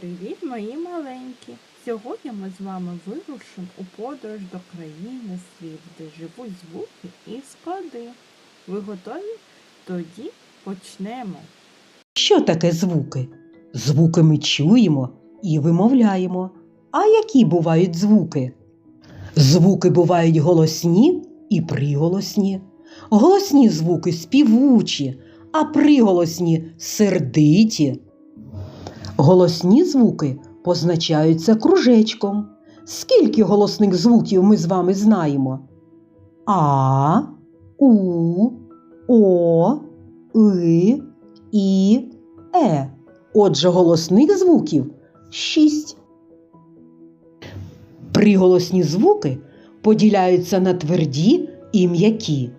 Привіт, мої маленькі! Сьогодні ми з вами вирушимо у подорож до країни світ, де живуть звуки і склади. Ви готові? Тоді почнемо. Що таке звуки? Звуки ми чуємо і вимовляємо. А які бувають звуки? Звуки бувають голосні і приголосні. Голосні звуки співучі, а приголосні сердиті. Голосні звуки позначаються кружечком. Скільки голосних звуків ми з вами знаємо? А, У, О, И, І, Е. Отже, голосних звуків шість. Приголосні звуки поділяються на тверді і м'які.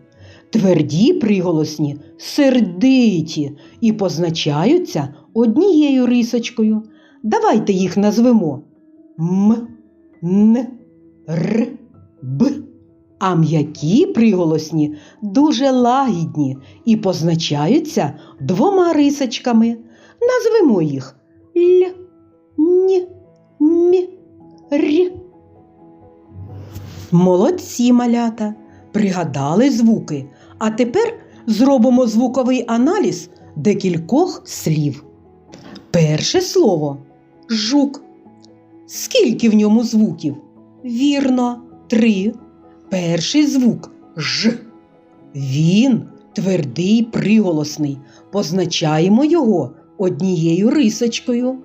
Тверді приголосні сердиті і позначаються однією рисочкою. Давайте їх назвемо М, Н, Р, Б. А м'які приголосні дуже лагідні і позначаються двома рисочками. Назвемо їх Л, Н, М, Р. Молодці малята, пригадали звуки, а тепер зробимо звуковий аналіз декількох слів. Перше слово жук. Скільки в ньому звуків? Вірно, три. Перший звук Ж. Він твердий приголосний. Позначаємо його однією рисочкою.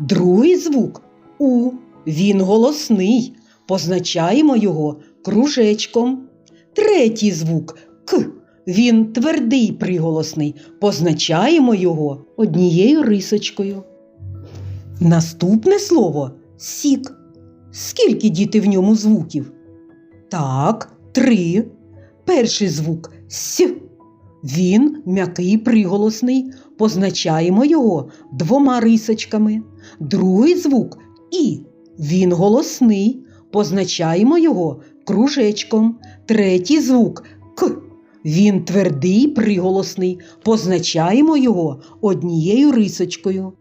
Другий звук У. Він голосний. Позначаємо його кружечком. Третій звук. Він твердий приголосний. Позначаємо його однією рисочкою. Наступне слово сік. Скільки діти в ньому звуків? Так, три. Перший звук С. Він м'який приголосний. Позначаємо його двома рисочками. Другий звук І. Він голосний. Позначаємо його кружечком. Третій звук К. Він твердий приголосний. Позначаємо його однією рисочкою.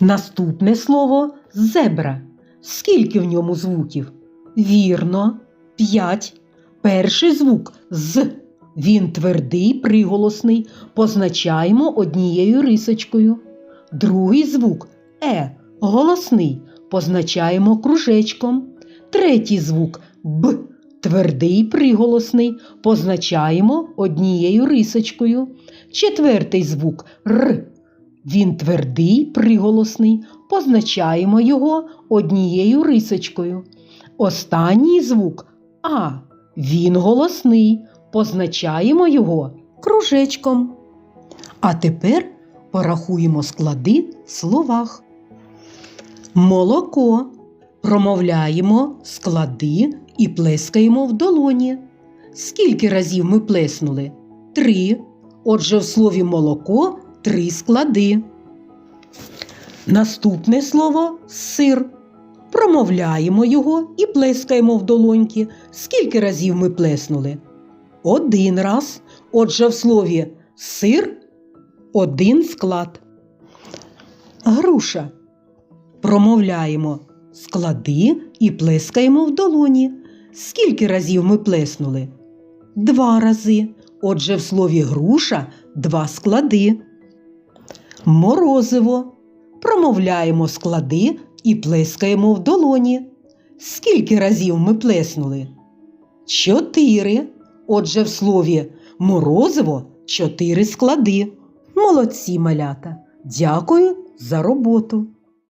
Наступне слово зебра. Скільки в ньому звуків? Вірно, п'ять. Перший звук з. Він твердий приголосний. Позначаємо однією рисочкою. Другий звук е. Голосний. Позначаємо кружечком. Третій звук б. Твердий приголосний. Позначаємо однією рисочкою. Четвертий звук р. Він твердий приголосний. Позначаємо його однією рисочкою. Останній звук А. Він голосний. Позначаємо його кружечком. А тепер порахуємо склади в словах. Молоко. Промовляємо склади і плескаємо в долоні. Скільки разів ми плеснули? Три. Отже, в слові молоко три склади. Наступне слово сир. Промовляємо його і плескаємо в долоньки. Скільки разів ми плеснули? Один раз. Отже, в слові сир один склад. Груша. Промовляємо склади і плескаємо в долоні. Скільки разів ми плеснули? Два рази. Отже, в слові груша два склади. Морозиво. Промовляємо склади і плескаємо в долоні. Скільки разів ми плеснули? Чотири. Отже, в слові морозиво чотири склади. Молодці малята. Дякую за роботу.